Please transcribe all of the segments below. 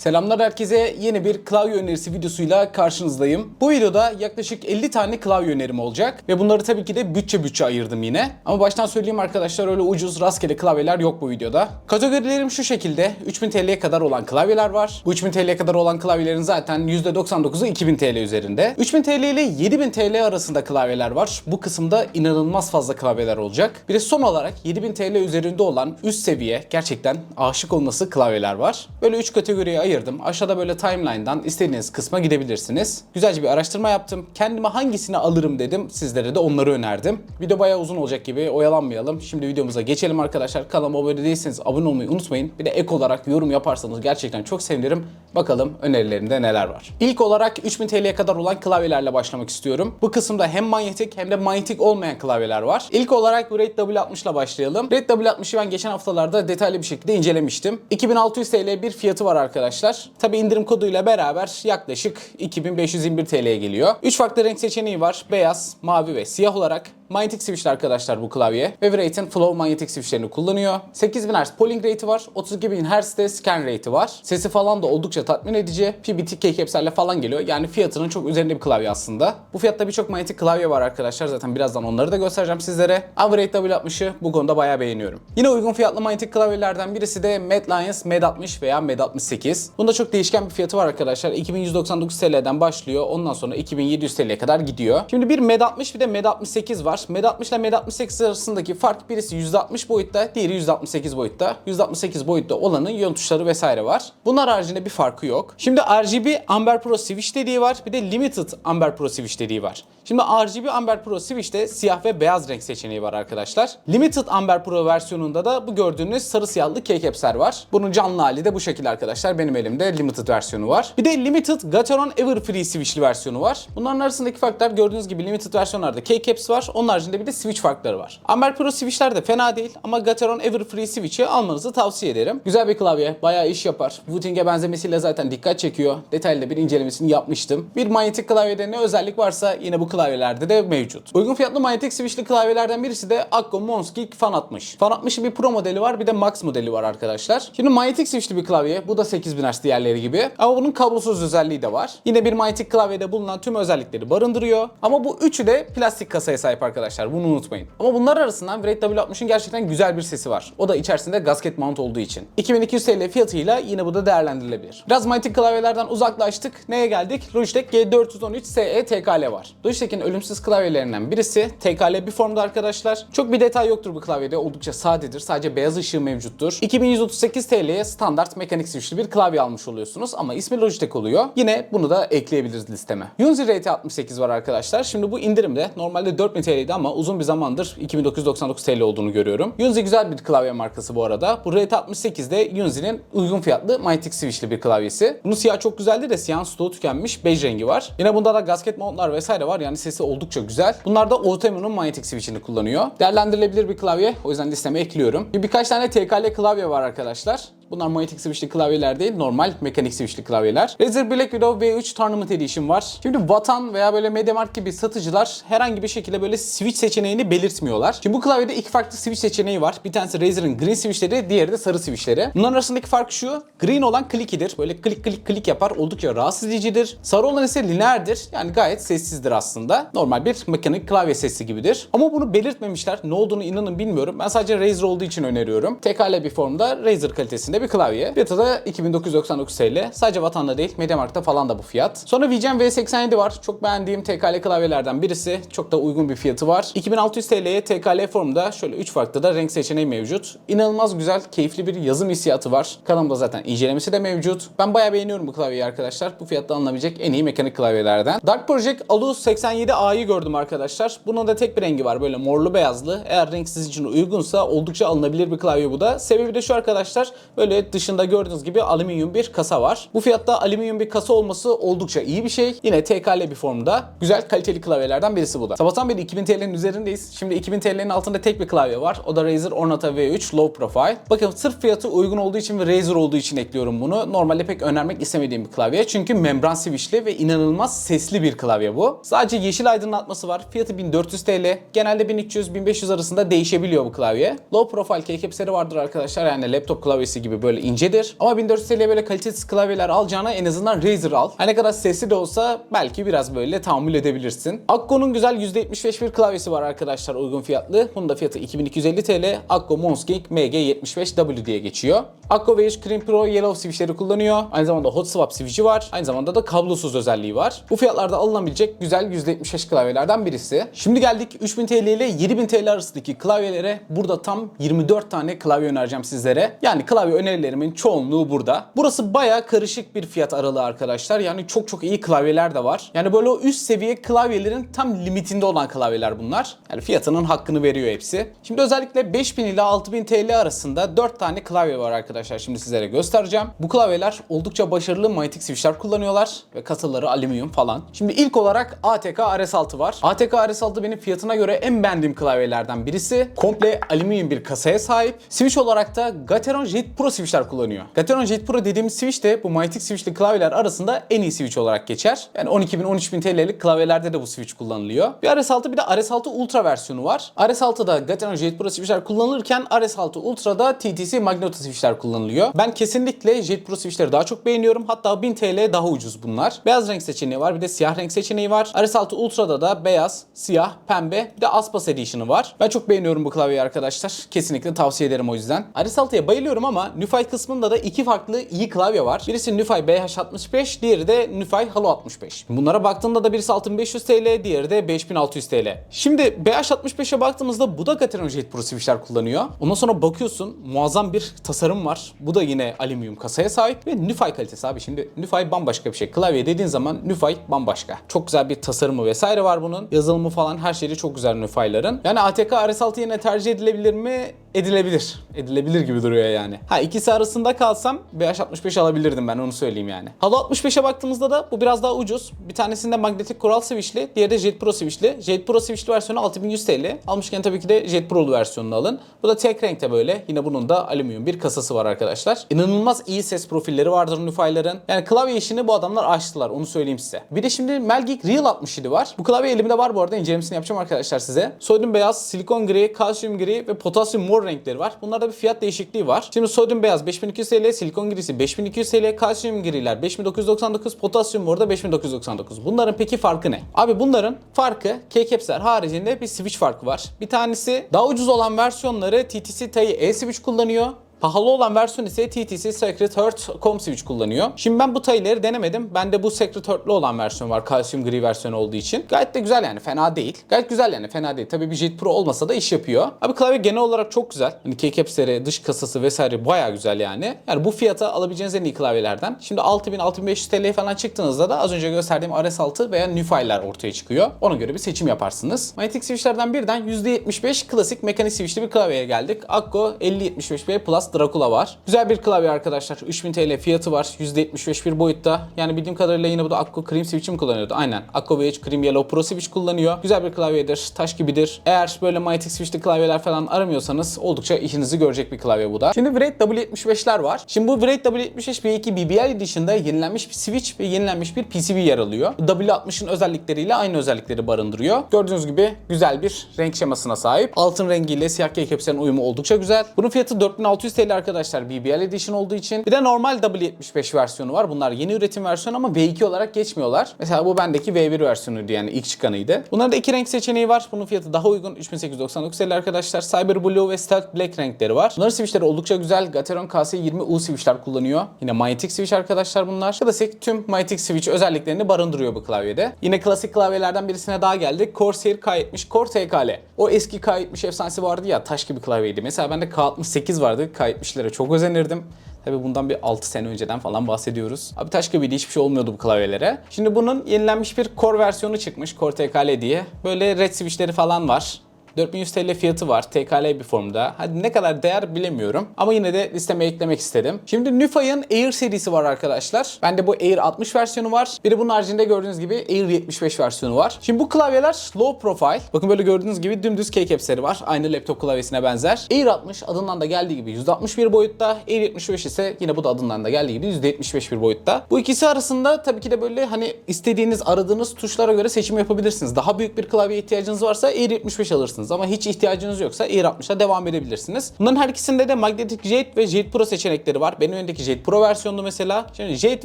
Selamlar herkese. Yeni bir klavye önerisi videosuyla karşınızdayım. Bu videoda yaklaşık 50 tane klavye önerim olacak ve bunları tabii ki de bütçe bütçe ayırdım yine. Ama baştan söyleyeyim arkadaşlar öyle ucuz rastgele klavyeler yok bu videoda. Kategorilerim şu şekilde. 3000 TL'ye kadar olan klavyeler var. Bu 3000 TL'ye kadar olan klavyelerin zaten %99'u 2000 TL üzerinde. 3000 TL ile 7000 TL arasında klavyeler var. Bu kısımda inanılmaz fazla klavyeler olacak. Bir de son olarak 7000 TL üzerinde olan üst seviye gerçekten aşık olması klavyeler var. Böyle 3 kategoriye ayırdım. Aşağıda böyle timeline'dan istediğiniz kısma gidebilirsiniz. Güzelce bir araştırma yaptım. Kendime hangisini alırım dedim. Sizlere de onları önerdim. Video bayağı uzun olacak gibi oyalanmayalım. Şimdi videomuza geçelim arkadaşlar. Kanalıma abone değilseniz abone olmayı unutmayın. Bir de ek olarak yorum yaparsanız gerçekten çok sevinirim. Bakalım önerilerimde neler var. İlk olarak 3000 TL'ye kadar olan klavyelerle başlamak istiyorum. Bu kısımda hem manyetik hem de manyetik olmayan klavyeler var. İlk olarak bu Red W60 ile başlayalım. Red W60'ı ben geçen haftalarda detaylı bir şekilde incelemiştim. 2600 TL bir fiyatı var arkadaşlar. Tabi indirim koduyla beraber yaklaşık 2521 TL'ye geliyor. 3 farklı renk seçeneği var. Beyaz, mavi ve siyah olarak. Manyetik switch'li arkadaşlar bu klavye. Ve Wraith'in Flow manyetik switch'lerini kullanıyor. 8000 Hz polling rate'i var. 32000 Hz'de scan rate'i var. Sesi falan da oldukça tatmin edici. PBT keycaps'lerle falan geliyor. Yani fiyatının çok üzerinde bir klavye aslında. Bu fiyatta birçok manyetik klavye var arkadaşlar. Zaten birazdan onları da göstereceğim sizlere. Wraith W60'ı bu konuda bayağı beğeniyorum. Yine uygun fiyatlı manyetik klavyelerden birisi de Mad Lions Mad 60 veya Mad 68. Bunda çok değişken bir fiyatı var arkadaşlar. 2199 TL'den başlıyor. Ondan sonra 2700 TL'ye kadar gidiyor. Şimdi bir Mad 60 bir de Mad 68 var. Mad 60 ile Mad 68 arasındaki fark birisi %60 boyutta, diğeri %68 boyutta. %68 boyutta olanın yön tuşları vesaire var. Bunlar haricinde bir farkı yok. Şimdi RGB Amber Pro Switch dediği var. Bir de Limited Amber Pro Switch dediği var. Şimdi RGB Amber Pro Switch'te siyah ve beyaz renk seçeneği var arkadaşlar. Limited Amber Pro versiyonunda da bu gördüğünüz sarı siyahlı keycaps'ler var. Bunun canlı hali de bu şekilde arkadaşlar. Benim elimde Limited versiyonu var. Bir de Limited Gateron Everfree Switch'li versiyonu var. Bunların arasındaki farklar gördüğünüz gibi Limited versiyonlarda keycaps var. Onun haricinde bir de switch farkları var. Amber Pro Switch'ler de fena değil ama Gateron Everfree Switch'i almanızı tavsiye ederim. Güzel bir klavye, bayağı iş yapar. Wooting'e benzemesiyle zaten dikkat çekiyor. Detaylı bir incelemesini yapmıştım. Bir manyetik klavyede ne özellik varsa yine bu klavyelerde de mevcut. Uygun fiyatlı manyetik switch'li klavyelerden birisi de Akko Monski Fan 60. Fan 60'ın bir Pro modeli var bir de Max modeli var arkadaşlar. Şimdi manyetik switch'li bir klavye. Bu da 8000 Hz diğerleri gibi. Ama bunun kablosuz özelliği de var. Yine bir manyetik klavyede bulunan tüm özellikleri barındırıyor. Ama bu üçü de plastik kasaya sahip arkadaşlar. Bunu unutmayın. Ama bunlar arasından Wraith W60'ın gerçekten güzel bir sesi var. O da içerisinde gasket mount olduğu için. 2200 TL fiyatıyla yine bu da değerlendirilebilir. Biraz manyetik klavyelerden uzaklaştık. Neye geldik? Logitech G413 SE TKL var. Logitech'in ölümsüz klavyelerinden birisi. TKL bir formda arkadaşlar. Çok bir detay yoktur bu klavyede. Oldukça sadedir. Sadece beyaz ışığı mevcuttur. 2138 TL'ye standart mekanik switchli bir klavye almış oluyorsunuz ama ismi Logitech oluyor. Yine bunu da ekleyebiliriz listeme. Unity Rate 68 var arkadaşlar. Şimdi bu indirimde normalde 4000 TL'ydi ama uzun bir zamandır 2999 TL olduğunu görüyorum. Unity güzel bir klavye markası bu arada. Bu Rate 68 de Unity'nin uygun fiyatlı Mightic Switch'li bir klavyesi. Bunun siyah çok güzeldi de siyah stoğu tükenmiş bej rengi var. Yine bunda da gasket mountlar vesaire var yani sesi oldukça güzel. Bunlar da Autoemu'nun Mightic Switch'ini kullanıyor. Değerlendirilebilir bir klavye. O yüzden listeme ekliyorum. Bir birkaç tane TKL klavye var arkadaşlar. Bunlar manyetik switchli klavyeler değil, normal mekanik switchli klavyeler. Razer Black Widow V3 Tournament Edition var. Şimdi Vatan veya böyle MediaMarkt gibi satıcılar herhangi bir şekilde böyle switch seçeneğini belirtmiyorlar. Şimdi bu klavyede iki farklı switch seçeneği var. Bir tanesi Razer'ın green switchleri, diğeri de sarı switchleri. Bunların arasındaki fark şu. Green olan clicky'dir. Böyle klik klik klik yapar. Oldukça rahatsız edicidir. Sarı olan ise lineerdir. Yani gayet sessizdir aslında. Normal bir mekanik klavye sesi gibidir. Ama bunu belirtmemişler. Ne olduğunu inanın bilmiyorum. Ben sadece Razer olduğu için öneriyorum. TKL bir formda Razer kalitesinde bir klavye. Fiyatı da 2999 TL. Sadece vatanda değil, Mediamarkt'ta falan da bu fiyat. Sonra VGen V87 var. Çok beğendiğim TKL klavyelerden birisi. Çok da uygun bir fiyatı var. 2600 TL'ye TKL formda şöyle 3 farklı da renk seçeneği mevcut. İnanılmaz güzel, keyifli bir yazım hissiyatı var. Kanalımda zaten incelemesi de mevcut. Ben bayağı beğeniyorum bu klavyeyi arkadaşlar. Bu fiyatta alınabilecek en iyi mekanik klavyelerden. Dark Project Alu 87A'yı gördüm arkadaşlar. Bunun da tek bir rengi var. Böyle morlu beyazlı. Eğer renk sizin için uygunsa oldukça alınabilir bir klavye bu da. Sebebi de şu arkadaşlar. Böyle dışında gördüğünüz gibi alüminyum bir kasa var. Bu fiyatta alüminyum bir kasa olması oldukça iyi bir şey. Yine TKL bir formda. Güzel kaliteli klavyelerden birisi bu da. Sabahtan beri 2000 TL'nin üzerindeyiz. Şimdi 2000 TL'nin altında tek bir klavye var. O da Razer Ornata V3 Low Profile. Bakın sırf fiyatı uygun olduğu için ve Razer olduğu için ekliyorum bunu. Normalde pek önermek istemediğim bir klavye. Çünkü membran switchli ve inanılmaz sesli bir klavye bu. Sadece yeşil aydınlatması var. Fiyatı 1400 TL. Genelde 1300-1500 arasında değişebiliyor bu klavye. Low Profile keycapsleri vardır arkadaşlar. Yani laptop klavyesi gibi gibi böyle incedir. Ama 1400 TL'ye böyle kalitesiz klavyeler alacağına en azından Razer al. Her ne kadar sesli de olsa belki biraz böyle tahammül edebilirsin. Akko'nun güzel %75 bir klavyesi var arkadaşlar uygun fiyatlı. Bunun da fiyatı 2250 TL. Akko Monsking MG75W diye geçiyor. Akko V3 Cream Pro Yellow switchleri kullanıyor. Aynı zamanda Hot Swap switchi var. Aynı zamanda da kablosuz özelliği var. Bu fiyatlarda alınabilecek güzel %75 klavyelerden birisi. Şimdi geldik 3000 TL ile 7000 TL arasındaki klavyelere. Burada tam 24 tane klavye önereceğim sizlere. Yani klavye önerilerimin çoğunluğu burada. Burası baya karışık bir fiyat aralığı arkadaşlar. Yani çok çok iyi klavyeler de var. Yani böyle o üst seviye klavyelerin tam limitinde olan klavyeler bunlar. Yani fiyatının hakkını veriyor hepsi. Şimdi özellikle 5000 ile 6000 TL arasında 4 tane klavye var arkadaşlar. Şimdi sizlere göstereceğim. Bu klavyeler oldukça başarılı manyetik switchler kullanıyorlar ve kasaları alüminyum falan. Şimdi ilk olarak ATK RS6 var. ATK RS6 benim fiyatına göre en beğendiğim klavyelerden birisi. Komple alüminyum bir kasaya sahip. Switch olarak da Gateron Jet Pro switchler kullanıyor. Gateron Jet Pro dediğimiz switch de bu manyetik switchli klavyeler arasında en iyi switch olarak geçer. Yani 12.000 13.000 TL'lik klavyelerde de bu switch kullanılıyor. Bir RS6 bir de RS6 Ultra versiyonu var. RS6'da Gateron Jet Pro switchler kullanılırken RS6 Ultra'da TTC Magneto switchler kullanılıyor. Ben kesinlikle Jet Pro switchleri daha çok beğeniyorum. Hatta 1000 TL daha ucuz bunlar. Beyaz renk seçeneği var bir de siyah renk seçeneği var. RS6 Ultra'da da beyaz, siyah, pembe bir de Aspas Edition'ı var. Ben çok beğeniyorum bu klavyeyi arkadaşlar. Kesinlikle tavsiye ederim o yüzden. RS6'ya bayılıyorum ama NUFI kısmında da iki farklı iyi klavye var. Birisi NUFI BH65, diğeri de NUFI Halo 65. Bunlara baktığımda da birisi 6500 TL, diğeri de 5600 TL. Şimdi BH65'e baktığımızda bu da Gateron Jet Pro switchler kullanıyor. Ondan sonra bakıyorsun muazzam bir tasarım var. Bu da yine alüminyum kasaya sahip ve NUFI kalitesi abi. Şimdi NUFI bambaşka bir şey. Klavye dediğin zaman NUFI bambaşka. Çok güzel bir tasarımı vesaire var bunun. Yazılımı falan her şeyi çok güzel NUFI'ların. Yani ATK RS6 yine tercih edilebilir mi? Edilebilir. Edilebilir gibi duruyor yani. Ha ikisi arasında kalsam BH65 alabilirdim ben onu söyleyeyim yani. Halo 65'e baktığımızda da bu biraz daha ucuz. Bir tanesinde magnetik koral switchli, diğeri de Jet Pro switchli. Jet Pro switchli versiyonu 6100 TL. Almışken tabii ki de Jet Pro'lu versiyonunu alın. Bu da tek renkte böyle. Yine bunun da alüminyum bir kasası var arkadaşlar. İnanılmaz iyi ses profilleri vardır Nufay'ların. Yani klavye işini bu adamlar açtılar onu söyleyeyim size. Bir de şimdi Melgeek Real 67 var. Bu klavye elimde var bu arada incelemesini yapacağım arkadaşlar size. Sodyum beyaz, silikon gri, kalsiyum gri ve potasyum mor renkleri var. Bunlarda bir fiyat değişikliği var. Şimdi sodyum beyaz 5200 TL, silikon grisi 5200 TL, kalsiyum griler 5999, potasyum mor da 5999. Bunların peki farkı ne? Abi bunların farkı K-Caps'ler haricinde bir switch farkı var. Bir tanesi daha ucuz olan versiyonları TTC TAI E-Switch kullanıyor. Pahalı olan versiyon ise TTC Secret Heart Com Switch kullanıyor. Şimdi ben bu tayları denemedim. Bende bu Secret Heart'lı olan versiyon var. Kalsiyum gri versiyonu olduğu için. Gayet de güzel yani. Fena değil. Gayet güzel yani. Fena değil. Tabii bir Jet Pro olmasa da iş yapıyor. Abi klavye genel olarak çok güzel. Hani keycapsleri, dış kasası vesaire baya güzel yani. Yani bu fiyata alabileceğiniz en iyi klavyelerden. Şimdi 6000-6500 TL falan çıktığınızda da az önce gösterdiğim RS6 veya Nufy'ler ortaya çıkıyor. Ona göre bir seçim yaparsınız. Manyetik switchlerden birden %75 klasik mekanik switchli bir klavyeye geldik. Akko 5075B Plus Dracula var. Güzel bir klavye arkadaşlar. 3000 TL fiyatı var. %75 bir boyutta. Yani bildiğim kadarıyla yine bu da Akko Cream Switch'i mi kullanıyordu? Aynen. Akko VH Cream Yellow Pro Switch kullanıyor. Güzel bir klavyedir. Taş gibidir. Eğer böyle manyetik switchli klavyeler falan aramıyorsanız oldukça işinizi görecek bir klavye bu da. Şimdi Wraith W75'ler var. Şimdi bu Wraith W75 B2 BBL Edition'da yenilenmiş bir switch ve yenilenmiş bir PCB yer alıyor. W60'ın özellikleriyle aynı özellikleri barındırıyor. Gördüğünüz gibi güzel bir renk şemasına sahip. Altın rengiyle siyah keycaps'lerin uyumu oldukça güzel. Bunun fiyatı 4600 TL arkadaşlar BBL Edition olduğu için. Bir de normal W75 versiyonu var. Bunlar yeni üretim versiyonu ama V2 olarak geçmiyorlar. Mesela bu bendeki V1 versiyonuydu yani ilk çıkanıydı. Bunların da iki renk seçeneği var. Bunun fiyatı daha uygun. 3899 TL arkadaşlar. Cyber Blue ve Stealth Black renkleri var. Bunların switchleri oldukça güzel. Gateron KS20U switchler kullanıyor. Yine manyetik switch arkadaşlar bunlar. Klasik tüm manyetik switch özelliklerini barındırıyor bu klavyede. Yine klasik klavyelerden birisine daha geldik. Corsair K70 Core TKL. O eski K70 efsanesi vardı ya taş gibi klavyeydi. Mesela bende K68 vardı. K70'lere çok özenirdim. Tabi bundan bir 6 sene önceden falan bahsediyoruz. Abi taş gibiydi hiçbir şey olmuyordu bu klavyelere. Şimdi bunun yenilenmiş bir Core versiyonu çıkmış. Core TKL diye. Böyle red switchleri falan var. 4100 TL fiyatı var TKL bir formda. Hadi ne kadar değer bilemiyorum. Ama yine de listeme eklemek istedim. Şimdi Nufy'ın Air serisi var arkadaşlar. Bende bu Air 60 versiyonu var. Bir de bunun haricinde gördüğünüz gibi Air 75 versiyonu var. Şimdi bu klavyeler low profile. Bakın böyle gördüğünüz gibi dümdüz keycapsleri var. Aynı laptop klavyesine benzer. Air 60 adından da geldiği gibi 161 boyutta. Air 75 ise yine bu da adından da geldiği gibi %75 bir boyutta. Bu ikisi arasında tabii ki de böyle hani istediğiniz aradığınız tuşlara göre seçim yapabilirsiniz. Daha büyük bir klavye ihtiyacınız varsa Air 75 alırsınız kullanmalısınız. Ama hiç ihtiyacınız yoksa Air 60'a devam edebilirsiniz. Bunların her ikisinde de Magnetic Jade ve Jade Pro seçenekleri var. Benim önümdeki Jade Pro versiyonu mesela. Şimdi Jade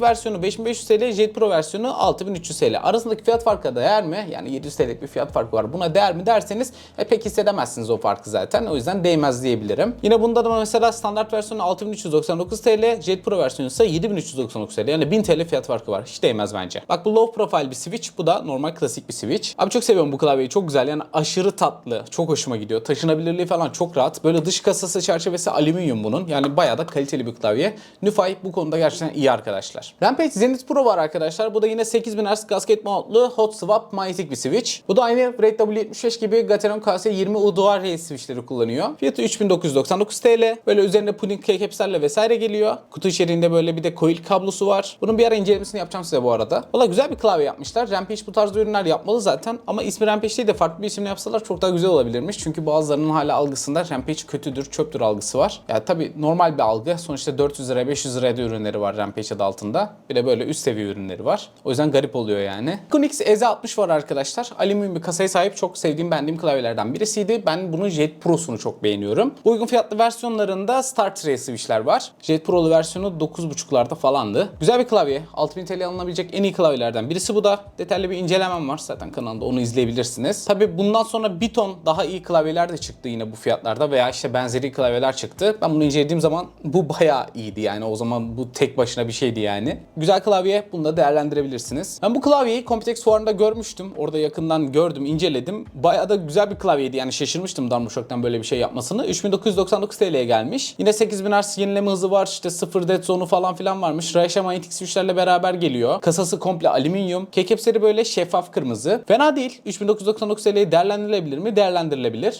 versiyonu 5500 TL, Jade Pro versiyonu 6300 TL. Arasındaki fiyat farkı değer mi? Yani 700 TL'lik bir fiyat farkı var. Buna değer mi derseniz e, pek hissedemezsiniz o farkı zaten. O yüzden değmez diyebilirim. Yine bunda da mesela standart versiyonu 6399 TL, Jade Pro versiyonu ise 7399 TL. Yani 1000 TL fiyat farkı var. Hiç değmez bence. Bak bu low profile bir switch. Bu da normal klasik bir switch. Abi çok seviyorum bu klavyeyi. Çok güzel. Yani aşırı tatlı. Çok hoşuma gidiyor. Taşınabilirliği falan çok rahat. Böyle dış kasası çerçevesi alüminyum bunun. Yani bayağı da kaliteli bir klavye. Nufay bu konuda gerçekten iyi arkadaşlar. Rampage Zenith Pro var arkadaşlar. Bu da yine 8000 Hz gasket mountlu hot swap manyetik bir switch. Bu da aynı Red W75 gibi Gateron KS20 UDR Race switchleri kullanıyor. Fiyatı 3999 TL. Böyle üzerinde pudding keycapslerle vesaire geliyor. Kutu içeriğinde böyle bir de coil kablosu var. Bunun bir ara incelemesini yapacağım size bu arada. Valla güzel bir klavye yapmışlar. Rampage bu tarz ürünler yapmalı zaten. Ama ismi Rampage değil de farklı bir isimle yapsalar çok daha güzel olabilirmiş. Çünkü bazılarının hala algısında Rampage kötüdür, çöptür algısı var. Ya tabi normal bir algı. Sonuçta 400 lira, 500 liraya da ürünleri var Rampage adı altında. Bir de böyle üst seviye ürünleri var. O yüzden garip oluyor yani. Iconix EZ60 var arkadaşlar. Alüminyum bir kasaya sahip çok sevdiğim, beğendiğim klavyelerden birisiydi. Ben bunun Jet Pro'sunu çok beğeniyorum. Uygun fiyatlı versiyonlarında Star Tray switchler var. Jet Pro'lu versiyonu 9.5'larda falandı. Güzel bir klavye. 6000 TL alınabilecek en iyi klavyelerden birisi bu da. Detaylı bir incelemem var. Zaten kanalda onu izleyebilirsiniz. Tabi bundan sonra bir ton daha iyi klavyeler de çıktı yine bu fiyatlarda veya işte benzeri klavyeler çıktı. Ben bunu incelediğim zaman bu bayağı iyiydi yani. O zaman bu tek başına bir şeydi yani. Güzel klavye. Bunu da değerlendirebilirsiniz. Ben bu klavyeyi Computex fuarında görmüştüm. Orada yakından gördüm, inceledim. Bayağı da güzel bir klavyeydi. Yani şaşırmıştım Darmstaedt'tan böyle bir şey yapmasını. 3999 TL'ye gelmiş. Yine 8000 Hz yenileme hızı var. İşte 0 dead zone'u falan filan varmış. Raisha manyetik switchlerle beraber geliyor. Kasası komple alüminyum. Kekepsleri böyle şeffaf kırmızı. Fena değil. 3999 TL'ye değerlendirilebilir mi? Değerlendirilebilir.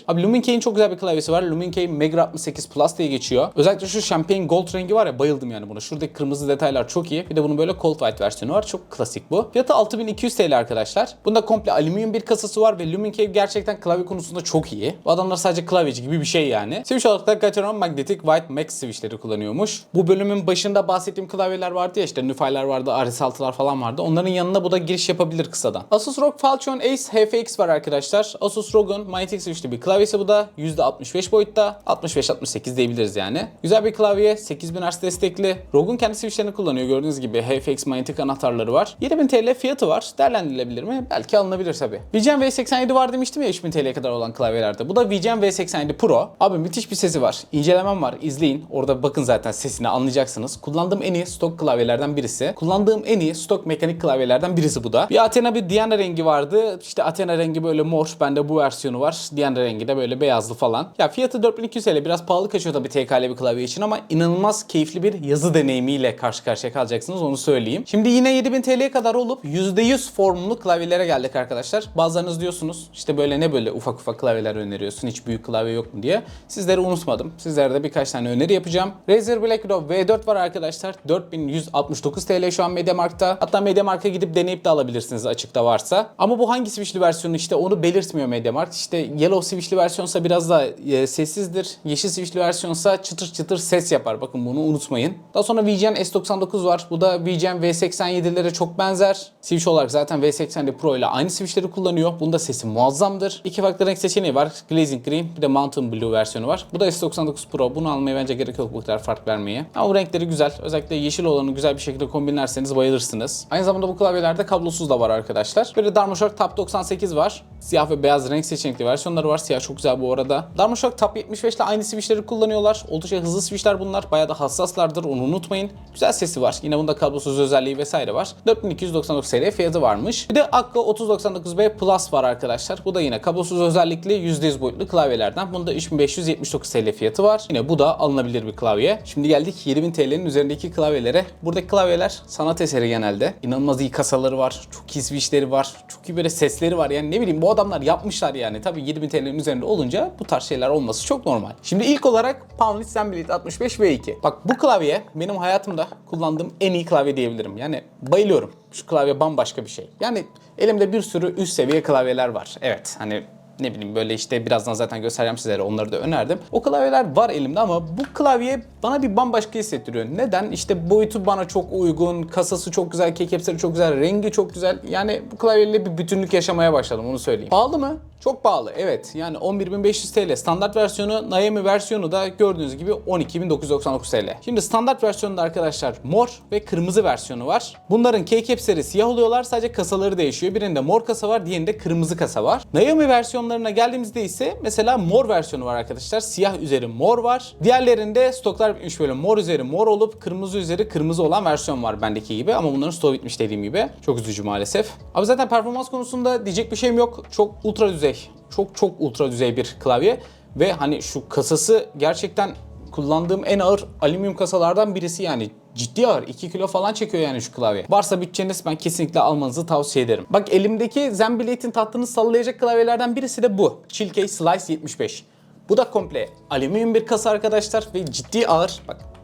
Abi Luminkey'in çok güzel bir klavyesi var. Luminkey Mega 68 Plus diye geçiyor. Özellikle şu Champagne Gold rengi var ya bayıldım yani buna. Şuradaki kırmızı detaylar çok iyi. Bir de bunun böyle Cold White versiyonu var. Çok klasik bu. Fiyatı 6200 TL arkadaşlar. Bunda komple alüminyum bir kasası var ve Luminkey gerçekten klavye konusunda çok iyi. Bu adamlar sadece klavyeci gibi bir şey yani. Switch olarak da Gateron Magnetic White Max switchleri kullanıyormuş. Bu bölümün başında bahsettiğim klavyeler vardı ya işte Nufay'lar vardı, RS6'lar falan vardı. Onların yanına bu da giriş yapabilir kısadan. Asus ROG Falchion Ace HFX var arkadaşlar. Asus ROG'un manyetik switchli bir klavyesi bu da. %65 boyutta. 65-68 diyebiliriz yani. Güzel bir klavye. 8000 Hz destekli. ROG'un kendi switchlerini kullanıyor. Gördüğünüz gibi HFX manyetik anahtarları var. 7000 TL fiyatı var. Değerlendirilebilir mi? Belki alınabilir tabi. VGM V87 var demiştim ya 3000 TL'ye kadar olan klavyelerde. Bu da VGM V87 Pro. Abi müthiş bir sesi var. İncelemem var. İzleyin. Orada bakın zaten sesini anlayacaksınız. Kullandığım en iyi stok klavyelerden birisi. Kullandığım en iyi stok mekanik klavyelerden birisi bu da. Bir Athena bir Diana rengi vardı. İşte Athena rengi böyle mor. Bende bu versiyonu var. Diana rengi de böyle beyazlı falan. Ya fiyatı 4200 TL. Biraz pahalı kaçıyor tabii TKL bir klavye için ama inanılmaz keyifli bir yazı deneyimiyle karşı karşıya kalacaksınız onu söyleyeyim. Şimdi yine 7000 TL'ye kadar olup %100 formlu klavyelere geldik arkadaşlar. Bazılarınız diyorsunuz işte böyle ne böyle ufak ufak klavyeler öneriyorsun hiç büyük klavye yok mu diye. Sizleri unutmadım. Sizlere de birkaç tane öneri yapacağım. Razer Black Widow V4 var arkadaşlar. 4169 TL şu an MediaMarkt'ta. Hatta MediaMarkt'a gidip deneyip de alabilirsiniz açıkta varsa. Ama bu hangi switchli versiyonu işte onu belirtmiyor MediaMarkt. İşte Yellow switchli versiyonsa biraz daha e, sessizdir. Yeşil switchli versiyonsa çıtır çıtır ses yapar. Bakın bunu unutmayın. Daha sonra VGN S99 var. Bu da VGN V87'lere çok benzer. Switch olarak zaten V87 Pro ile aynı switchleri kullanıyor. Bunda sesi muazzamdır. İki farklı renk seçeneği var. Glazing Green bir de Mountain Blue versiyonu var. Bu da S99 Pro. Bunu almaya bence gerek yok bu kadar fark vermeye. Ama bu renkleri güzel. Özellikle yeşil olanı güzel bir şekilde kombinlerseniz bayılırsınız. Aynı zamanda bu klavyelerde kablosuz da var arkadaşlar. Böyle Darmstadt Top 98 var. Siyah ve beyaz renk seçenekli versiyonları var. Siyah çok güzel bu arada. Darmstadt Top 75 ile aynı switchleri kullanıyorlar. Oldukça hızlı switchler bunlar. Bayağı da hassaslardır. Onu unutmayın. Güzel sesi var. Yine bunda kablosuz özelliği vesaire var. 4299 TL fiyatı varmış. Bir de Akka 3099B Plus var arkadaşlar. Bu da yine kablosuz özellikli %100 boyutlu klavyelerden. Bunda 3579 TL fiyatı var. Yine bu da alınabilir bir klavye. Şimdi geldik 7000 TL'nin üzerindeki klavyelere. Buradaki klavyeler sanat eseri genelde. İnanılmaz iyi kasaları var. Çok iyi switchleri var. Çok iyi böyle sesleri var. Yani ne bileyim bu adamlar yapmışlar yani. Tabii 7000 TL'nin üzerinde olunca bu tarz şeyler olması çok normal. Şimdi ilk olarak Poundlit Zenblade 65 V2. Bak bu klavye benim hayatımda kullandığım en iyi klavye diyebilirim. Yani bayılıyorum. Şu klavye bambaşka bir şey. Yani elimde bir sürü üst seviye klavyeler var. Evet hani ne bileyim böyle işte birazdan zaten göstereceğim sizlere onları da önerdim. O klavyeler var elimde ama bu klavye bana bir bambaşka hissettiriyor. Neden? İşte boyutu bana çok uygun, kasası çok güzel, keycapsleri çok güzel, rengi çok güzel. Yani bu klavyeyle bir bütünlük yaşamaya başladım onu söyleyeyim. Pahalı mı? Çok pahalı evet yani 11.500 TL standart versiyonu Naomi versiyonu da gördüğünüz gibi 12.999 TL. Şimdi standart versiyonunda arkadaşlar mor ve kırmızı versiyonu var. Bunların K-Caps'leri siyah oluyorlar sadece kasaları değişiyor. Birinde mor kasa var diğerinde kırmızı kasa var. Naomi versiyonlarına geldiğimizde ise mesela mor versiyonu var arkadaşlar. Siyah üzeri mor var. Diğerlerinde stoklar bitmiş böyle mor üzeri mor olup kırmızı üzeri kırmızı olan versiyon var bendeki gibi ama bunların stoğu bitmiş dediğim gibi. Çok üzücü maalesef. Abi zaten performans konusunda diyecek bir şeyim yok. Çok ultra düzey. Çok çok ultra düzey bir klavye ve hani şu kasası gerçekten kullandığım en ağır alüminyum kasalardan birisi yani ciddi ağır. 2 kilo falan çekiyor yani şu klavye. Varsa bütçeniz ben kesinlikle almanızı tavsiye ederim. Bak elimdeki Zenblade'in tahtını sallayacak klavyelerden birisi de bu. Chilkey Slice 75. Bu da komple alüminyum bir kasa arkadaşlar ve ciddi ağır. Bak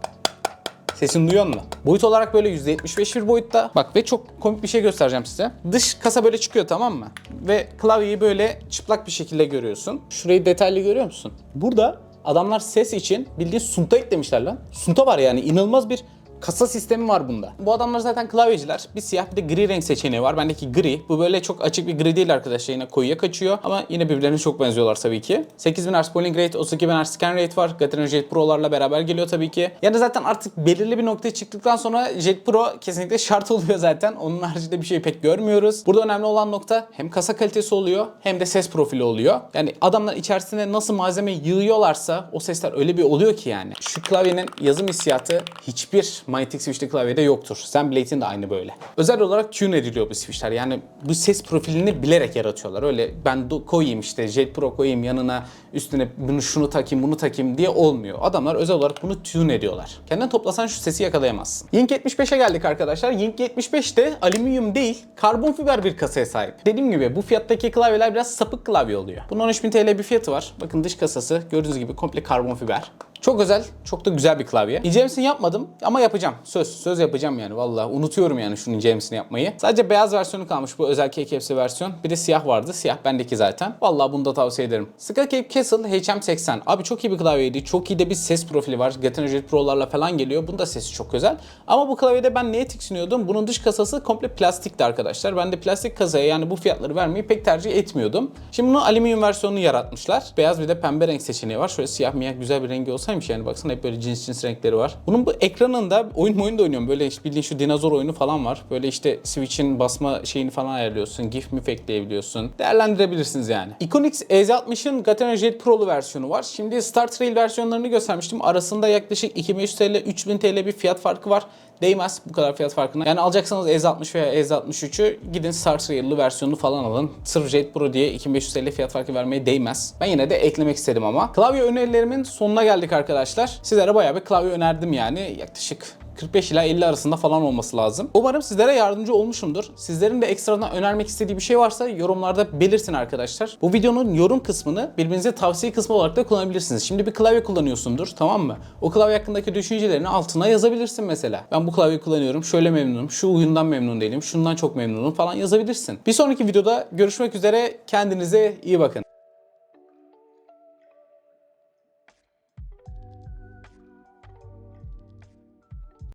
Sesini duyuyor musun? Boyut olarak böyle %75 bir boyutta. Bak ve çok komik bir şey göstereceğim size. Dış kasa böyle çıkıyor tamam mı? Ve klavyeyi böyle çıplak bir şekilde görüyorsun. Şurayı detaylı görüyor musun? Burada adamlar ses için bildiğin sunta eklemişler lan. Sunta var yani inanılmaz bir kasa sistemi var bunda. Bu adamlar zaten klavyeciler. Bir siyah bir de gri renk seçeneği var. Bendeki gri. Bu böyle çok açık bir gri değil arkadaşlar. Yine koyuya kaçıyor. Ama yine birbirlerine çok benziyorlar tabii ki. 8000 Hz polling rate, 32000 Hz scan rate var. Gateron Jet Pro'larla beraber geliyor tabii ki. Yani zaten artık belirli bir noktaya çıktıktan sonra Jet Pro kesinlikle şart oluyor zaten. Onun haricinde bir şey pek görmüyoruz. Burada önemli olan nokta hem kasa kalitesi oluyor hem de ses profili oluyor. Yani adamlar içerisine nasıl malzeme yığıyorlarsa o sesler öyle bir oluyor ki yani. Şu klavyenin yazım hissiyatı hiçbir manyetik switch'li klavyede yoktur. Zenblade'in de aynı böyle. Özel olarak tune ediliyor bu switch'ler. Yani bu ses profilini bilerek yaratıyorlar. Öyle ben koyayım işte Jet Pro koyayım yanına üstüne bunu şunu takayım bunu takayım diye olmuyor. Adamlar özel olarak bunu tune ediyorlar. Kendin toplasan şu sesi yakalayamazsın. Yink 75'e geldik arkadaşlar. Yink 75 de alüminyum değil karbon fiber bir kasaya sahip. Dediğim gibi bu fiyattaki klavyeler biraz sapık klavye oluyor. Bunun 13.000 TL bir fiyatı var. Bakın dış kasası gördüğünüz gibi komple karbon fiber. Çok özel, çok da güzel bir klavye. Incemesini yapmadım ama yapacağım. Söz, söz yapacağım yani vallahi. Unutuyorum yani şunun incemesini yapmayı. Sadece beyaz versiyonu kalmış bu özel KKFC versiyon. Bir de siyah vardı. Siyah bendeki zaten. Vallahi bunu da tavsiye ederim. Skullcape Castle HM80. Abi çok iyi bir klavyeydi. Çok iyi de bir ses profili var. Gateron Jet Pro'larla falan geliyor. Bunun da sesi çok özel. Ama bu klavyede ben neye tiksiniyordum? Bunun dış kasası komple plastikti arkadaşlar. Ben de plastik kasaya yani bu fiyatları vermeyi pek tercih etmiyordum. Şimdi bunun alüminyum versiyonunu yaratmışlar. Beyaz bir de pembe renk seçeneği var. Şöyle siyah miyah güzel bir rengi olsaymış yani baksana hep böyle cins cins renkleri var. Bunun bu ekranında oyun oyun da oynuyorum. Böyle işte bildiğin şu dinozor oyunu falan var. Böyle işte Switch'in basma şeyini falan ayarlıyorsun. GIF mif ekleyebiliyorsun. Değerlendirebilirsiniz yani. Iconix EZ60'ın Gateron Jet Pro'lu versiyonu var. Şimdi Star Trail versiyonlarını göstermiştim. Arasında yaklaşık 2500 TL 3000 TL bir fiyat farkı var. Değmez bu kadar fiyat farkına. Yani alacaksanız EZ60 veya EZ63'ü gidin Star Trail'lı versiyonunu falan alın. Sırf Jet Pro diye 2500 TL fiyat farkı vermeye değmez. Ben yine de eklemek istedim ama. Klavye önerilerimin sonuna geldik arkadaşlar. Sizlere bayağı bir klavye önerdim yani. Yaklaşık 45 ila 50 arasında falan olması lazım. Umarım sizlere yardımcı olmuşumdur. Sizlerin de ekstradan önermek istediği bir şey varsa yorumlarda belirtin arkadaşlar. Bu videonun yorum kısmını birbirinize tavsiye kısmı olarak da kullanabilirsiniz. Şimdi bir klavye kullanıyorsundur tamam mı? O klavye hakkındaki düşüncelerini altına yazabilirsin mesela. Ben bu klavyeyi kullanıyorum, şöyle memnunum, şu oyundan memnun değilim, şundan çok memnunum falan yazabilirsin. Bir sonraki videoda görüşmek üzere. Kendinize iyi bakın.